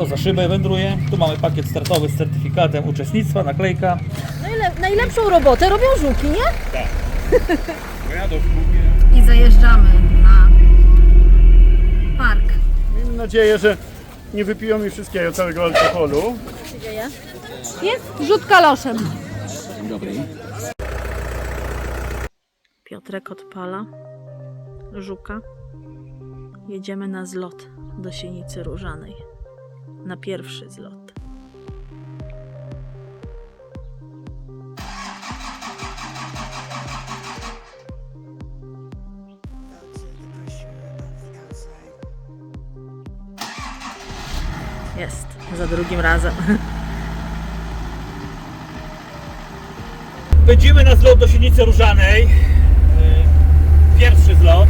To za szybę wędruje. Tu mamy pakiet startowy z certyfikatem uczestnictwa, naklejka. Najle- najlepszą robotę robią żuki, nie? Tak. Bo ja do. I zajeżdżamy na park. Miejmy nadzieję, że nie wypiją mi wszystkiego całego alkoholu. Co się dzieje? Jest rzut kaloszem. Dobry. Piotrek odpala żuka. Jedziemy na zlot do Sienicy Różanej. Na pierwszy zlot. Jest, za drugim razem. Będziemy na zlot do Sienicy Różanej. Yy, Pierwszy zlot.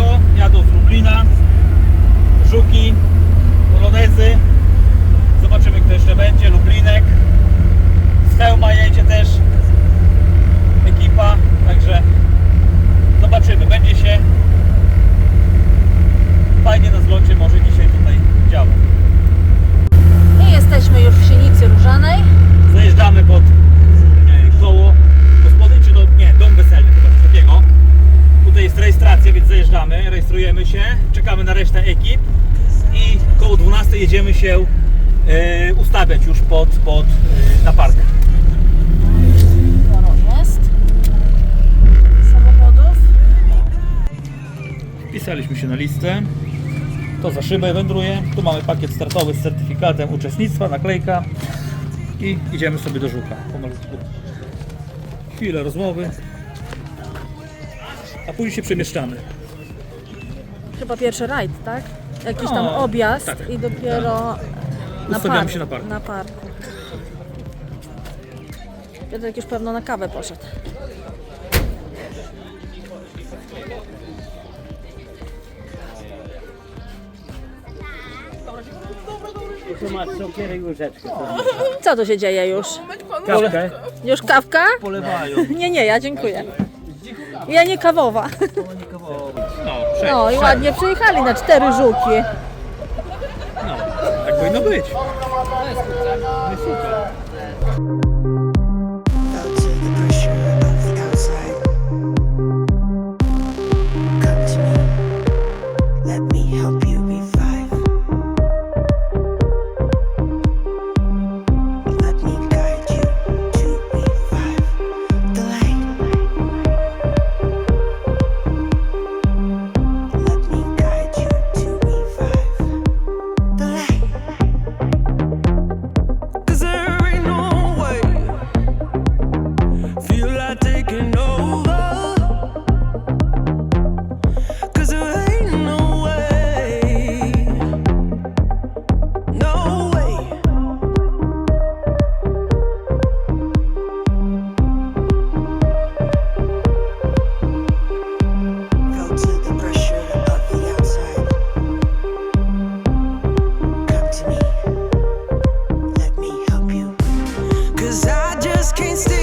Lubelskiego, jadą z Lublina, Żuki, Polonezy. Zobaczymy kto jeszcze będzie, Lublinek. Z Chełma jedzie też ekipa, także zobaczymy, będzie się fajnie na zlocie może dzisiaj tutaj działo. I jesteśmy już w Sienicy Różanej. Zajeżdżamy pod e, koło gospody, czy do, nie, dom weselny chyba coś takiego. Tutaj jest rejestracja, więc zajeżdżamy, rejestrujemy się, czekamy na resztę ekip i koło 12 jedziemy się e, ustawiać już pod, pod e, na samochodów. Wpisaliśmy się na listę. To za szybę wędruje. Tu mamy pakiet startowy z certyfikatem uczestnictwa, naklejka i idziemy sobie do Żuka pomalutku. Chwilę rozmowy, a później się przemieszczamy. Chyba pierwszy rajd, tak? Jakiś tam No, objazd tak, i dopiero na, Ustawiamy park, się na parku. na parku. Piotrek już pewno na kawę poszedł. Tu masz cukier i łyżeczkę. Co tu się dzieje już? Kawkę? Już kawka? Polewają. Nie, nie, ja dziękuję. Ja nie kawowa. No, No i ładnie przyjechali na cztery żuki. No, tak powinno być. No i super. Cause I just can't stay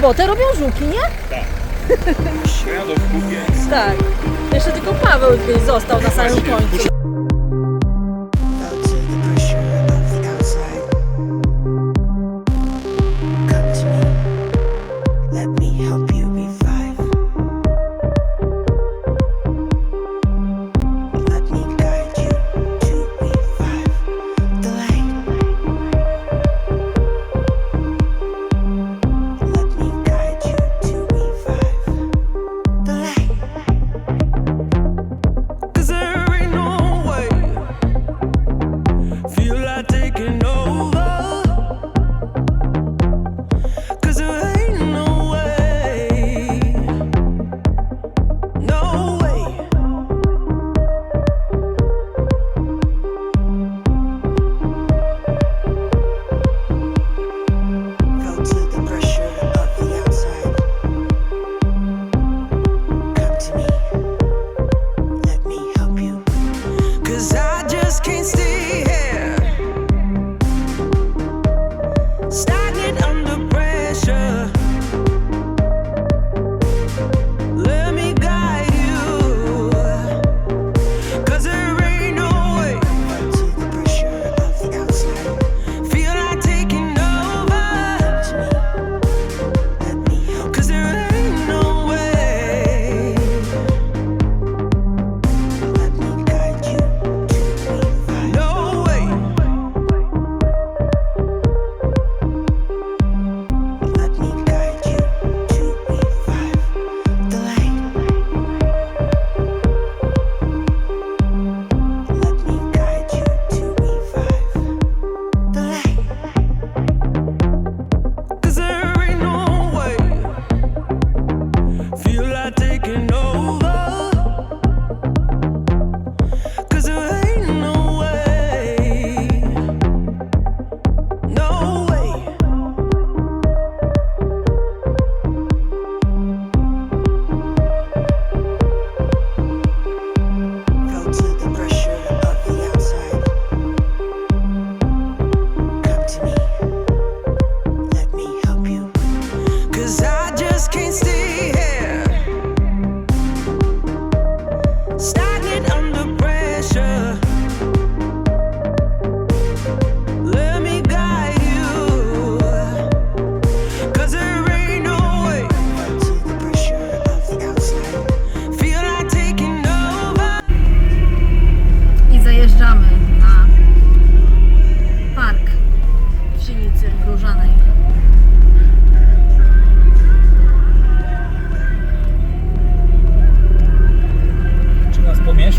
robotę robią żuki, nie? Do lubię. Tak. Jeszcze tylko Paweł tutaj został na samym końcu. to the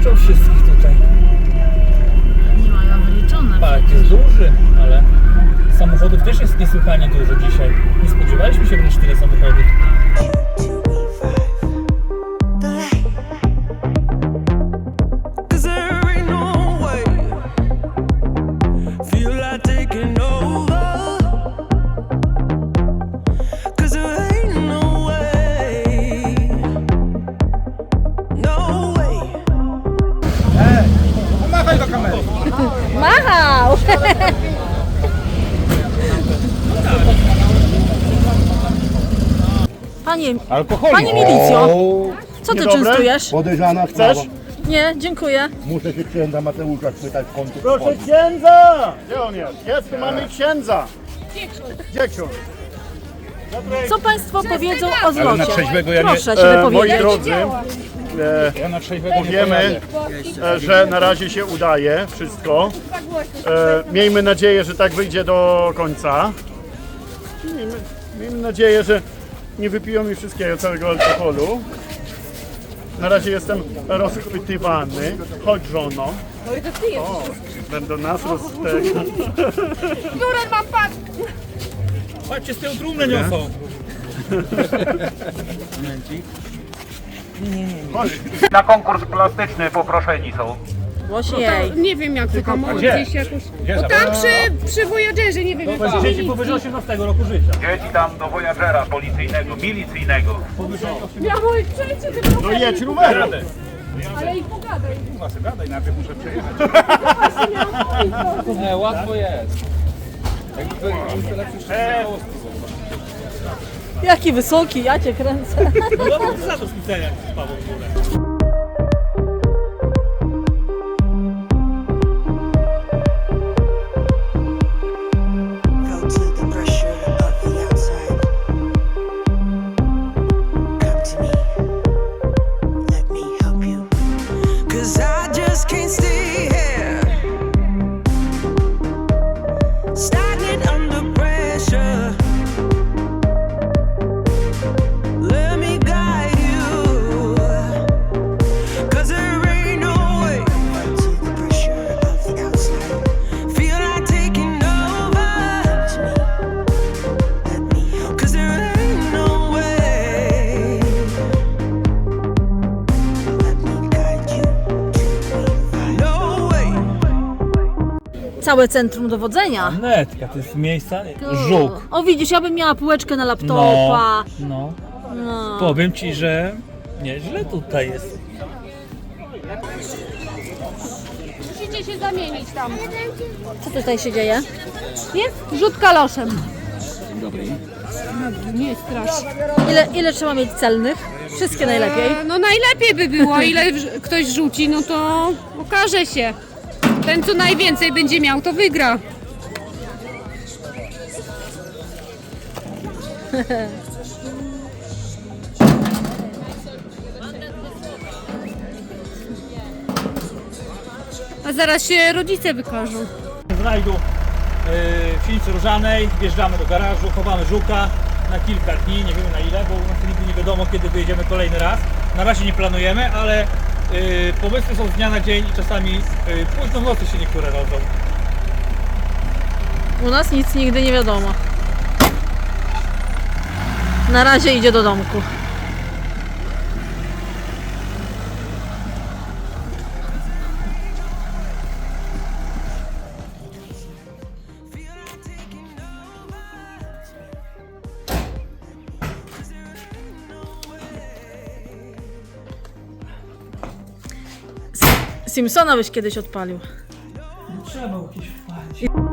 puszczą wszystkich tutaj. Nie ma, ja wyliczone. Park jest duży, ale samochodów też jest niesłychanie dużo dzisiaj. Nie spodziewaliśmy się wręcz tyle samochodów. Panie, Alkoholu. panie milicjo, co ty Niedobre? częstujesz? Podejrzana Chcesz? sprawa. Nie, dziękuję. Muszę się księdza Mateusza spytać w końcu. Proszę księdza! Gdzie on jest? Jest, tu mamy księdza. Gdzie ksiądz? Co państwo powiedzą o zlocie? na trzeźwego ja nie- Proszę się E, moi wypowiedzieć. drodzy, e, powiemy, e, że na razie się udaje wszystko. E, miejmy nadzieję, że tak wyjdzie do końca. Miejmy, miejmy nadzieję, że nie wypiją mi wszystkiego, całego alkoholu. Na razie jestem rozchwytywany. Chodź żono. O, będą nas roz... Patrzcie, z tyłu trumnę niosą. Na konkurs plastyczny poproszeni są. Głośniej. Nie wiem jak to tam gdzieś jakoś. O tam przy, przy Voyagerze, nie wiem jak to Dzieci powyżej 18 roku życia. Dzieci tam do Voyagera policyjnego, milicyjnego. Miało ich przejść, tylko No jedź rowerem. ale i pogadaj. Jaki wysoki, ja cię kręcę. No ty za to spicenia, Paweł, w ogóle. Całe centrum dowodzenia. Netka, to jest miejsca... Żuk. O widzisz, ja bym miała półeczkę na laptopa. No. No. Powiem ci, że nieźle tutaj jest. Musicie się zamienić tam. Co tutaj się dzieje? Jest rzut kaloszem. Nie strasz. Ile, ile trzeba mieć celnych? Wszystkie najlepiej. No najlepiej by było, ile wrz- ktoś rzuci, no to okaże się. Ten co najwięcej będzie miał, to wygra. A zaraz się rodzice wykażą. Z rajdu yy, w Sinicy Różanej wjeżdżamy do garażu, chowamy żuka na kilka dni, nie wiemy na ile, bo u nas nigdy nie wiadomo kiedy wyjedziemy kolejny raz. Na razie nie planujemy, ale yy, pomysły są z dnia na dzień i czasami yy, późno w nocy się niektóre rodzą. U nas nic nigdy nie wiadomo. Na razie idzie do domku. Simpsona byś kiedyś odpalił. Trzeba jakieś wpłacić.